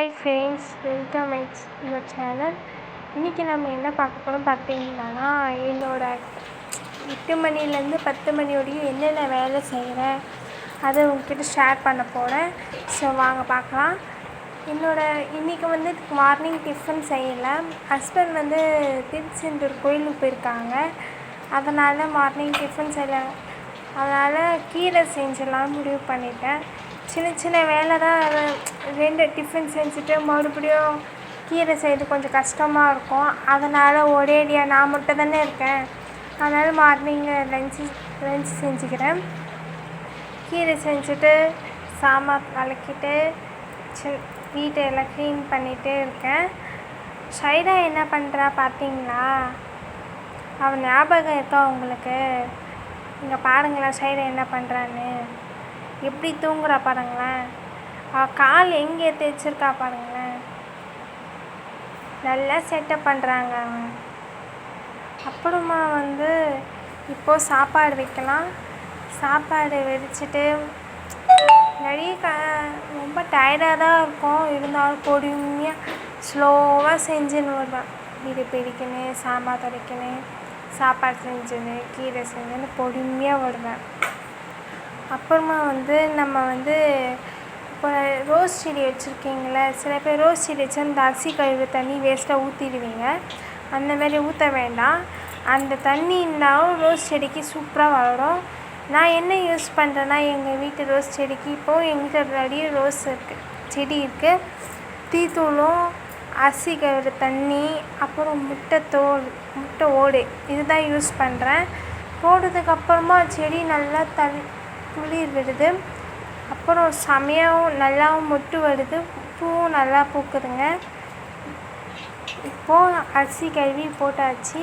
Hi friends welcome X your channel இன்றைக்கி நம்ம என்ன பார்க்க போகிறோம் பார்த்தீங்கன்னா என்னோடய எட்டு மணிலேருந்து பத்து மணி வரையும் என்னென்ன வேலை செய்கிறேன் அதை உங்ககிட்ட ஷேர் பண்ண போகிறேன் ஸோ வாங்க பார்க்கலாம். என்னோடய இன்றைக்கி வந்து மார்னிங் டிஃபன் செய்யலை. ஹஸ்பண்ட் வந்து திருச்செந்தூர் கோயிலுக்கு போயிருக்காங்க. அதனால் மார்னிங் டிஃபன் செய்யலை. அதனால் கீரை செஞ்சிடலாம் முடிவு பண்ணிட்டேன். சின்ன சின்ன வேலை தான் ரெண்டு டிஃபன் செஞ்சுட்டு மறுபடியும் கீரை செய்கிறது கொஞ்சம் கஷ்டமாக இருக்கும். அதனால் ஒரேடியாக நான் மட்டும் தானே இருக்கேன். அதனால் மார்னிங் லஞ்சு லஞ்ச் செஞ்சுக்கிறேன். கீரை செஞ்சுட்டு சாம்பார் கலக்கிட்டு சி வீட்டை எல்லாம் க்ளீன் பண்ணிகிட்டே இருக்கேன். ஷைடா என்ன பண்ணுறா பார்த்தீங்களா? அவன் ஞாபகம் இருக்கா உங்களுக்கு? இங்கே பாருங்களேன் ஷைடா என்ன பண்ணுறான்னு எப்படி தூங்குறா பாருங்களேன். அவள் கால் எங்கே தேய்ச்சிருக்கா பாருங்களேன். நல்லா செட்டப் பண்ணுறாங்க அவன். அப்புறமா வந்து இப்போது சாப்பாடு வைக்கலாம். சாப்பாடு வெடிச்சிட்டு நிறைய க ரொம்ப டயர்டாக தான் இருக்கும். இருந்தாலும் பொறுமையாக ஸ்லோவாக செஞ்சுன்னு வருவேன். வீடு பிடிக்கணும் சாம்பார் துடைக்கணும் சாப்பாடு செஞ்சுன்னு கீரை செஞ்சுன்னு பொறுமையாக வருவேன். அப்புறமா வந்து நம்ம வந்து இப்போ ரோஸ் செடி வச்சுருக்கீங்கள சில பேர் ரோஸ் செடி வச்சு அந்த அரிசி கழுவு தண்ணி வேஸ்ட்டாக ஊற்றிடுவீங்க அந்த மாதிரி ஊற்ற வேண்டாம். அந்த தண்ணி இருந்தாலும் ரோஸ் செடிக்கு சூப்பராக வளரும். நான் என்ன யூஸ் பண்ணுறேன்னா எங்கள் வீட்டு ரோஸ் செடிக்கு இப்போது எங்கள் வீட்டு நிறைய ரோஸ் இருக்குது செடி இருக்குது தீத்தூளும் அரிசி கழுவுற தண்ணி அப்புறம் முட்டை தோல் முட்டை ஓடு இதுதான் யூஸ் பண்ணுறேன் போடுறதுக்கப்புறமா செடி நல்லா தள்ளி குளிர் விடுது அப்புறம் செமையாகவும் நல்லாவும் மொட்டு வருது. பூவும் நல்லா பூக்குதுங்க. இப்போது அரிசி கழுவி போட்டாச்சு.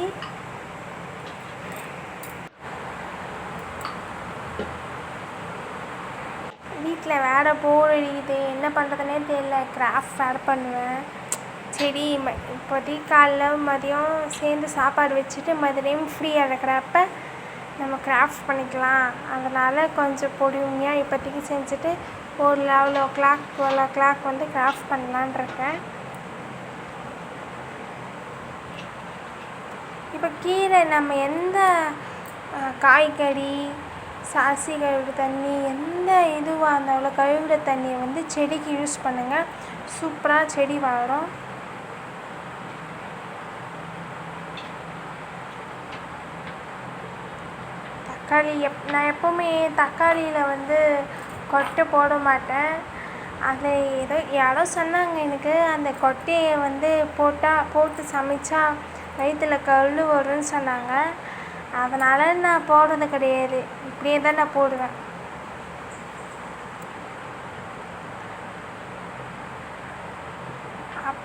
வீட்டில் வேறு போர் அடிக்குது. என்ன பண்ணுறதுனே தெரியல. கிராஃப்ட் வேறு பண்ணுவேன். சரி ம இப்போதைக்கு காலைல மதியம் சேர்ந்து சாப்பாடு வச்சுட்டு மதியம் ஃப்ரீயாக இருக்கிறப்ப நம்ம கிராஃப்ட் பண்ணிக்கலாம். அதனால் கொஞ்சம் பொறுமையாக இப்போதைக்கு செஞ்சுட்டு ஒரு level o'clock twelve o'clock வந்து கிராஃப்ட் பண்ணலான் இருக்கேன். இப்போ கீரை நம்ம எந்த காய்கறி சாசி கழுவுற தண்ணி எந்த இதுவாக இருந்தாலும் கழுவுற தண்ணியை வந்து செடிக்கு யூஸ் பண்ணுங்கள் சூப்பராக செடி வளரும். தக்காளி எப் நான் எப்போவுமே தக்காளியில் வந்து கொட்டை போட மாட்டேன். அதை ஏதோ யாரோ சொன்னாங்க எனக்கு அந்த கொட்டையை வந்து போட்டால் போட்டு சமைச்சா வயிற்றில் கல் வரும்னு சொன்னாங்க. அதனால் நான் போடுறது கிடையாது. இப்படியே தான் நான் போடுவேன். அப்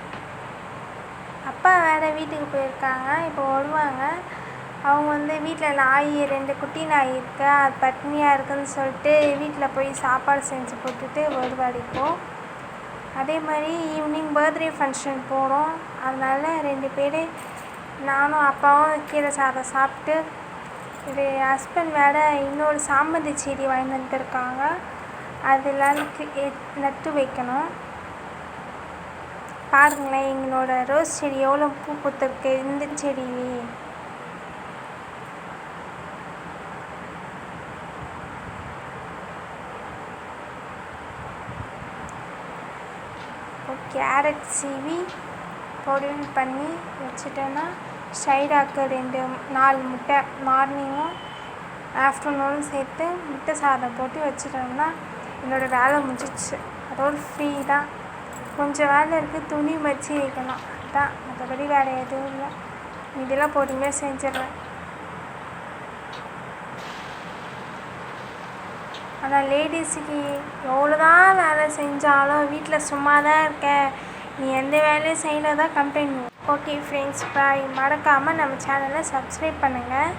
அப்பா வேறு வீட்டுக்கு போயிருக்காங்க இப்போ வருவாங்க. அவங்க வந்து வீட்டில் நாய் ரெண்டு குட்டி நாய் இருக்கு. அது பட்னியாக இருக்குன்னு சொல்லிட்டு வீட்டில் போய் சாப்பாடு செஞ்சு போட்டுட்டு வருவார் அதே மாதிரி ஈவினிங் பர்த்டே ஃபங்க்ஷன் போகிறோம் அதனால் ரெண்டு பேர் நானும் அப்பாவும் கீரை சாதம் சாப்பிட்டு இது ஹஸ்பண்ட் வேறு இன்னொரு சாமந்தி செடி வாங்கி வந்துருக்காங்க அதெல்லாம் நட்டு வைக்கணும். பாருங்களேன் எங்களோட ரோஸ் செடி எவ்வளோ பூ பூத்துருக்கு. இந்த செடி. கேரட் சீவி பொடின்னு பண்ணி வச்சுட்டேன்னா சைடாக்கு ரெண்டு நாலு முட்டை மார்னிங்கும் ஆஃப்டர்நூனும் சேர்த்து முட்டை சாதம் போட்டு வச்சுட்டோம்னா என்னோடய வேலை முடிச்சிச்சு அதோடு ஃப்ரீ தான். கொஞ்சம் வேலை இருக்குது துணி வச்சு வைக்கணும். அதுதான் மற்றபடி வேறு எதுவும் இல்லை. இதெல்லாம் பொறுமையாக செஞ்சிடுறேன். ஆனால் லேடிஸுக்கு எவ்வளோ தான் வேலை செஞ்சாலும் வீட்டில் சும்மா தான் இருக்க. நீ எந்த வேலையும் செய்யலை தான் கம்ப்ளைண்ட் ஓகே ஃப்ரெண்ட்ஸ் பாய் மறக்காமல் நம்ம சேனலை சப்ஸ்கிரைப் பண்ணுங்கள்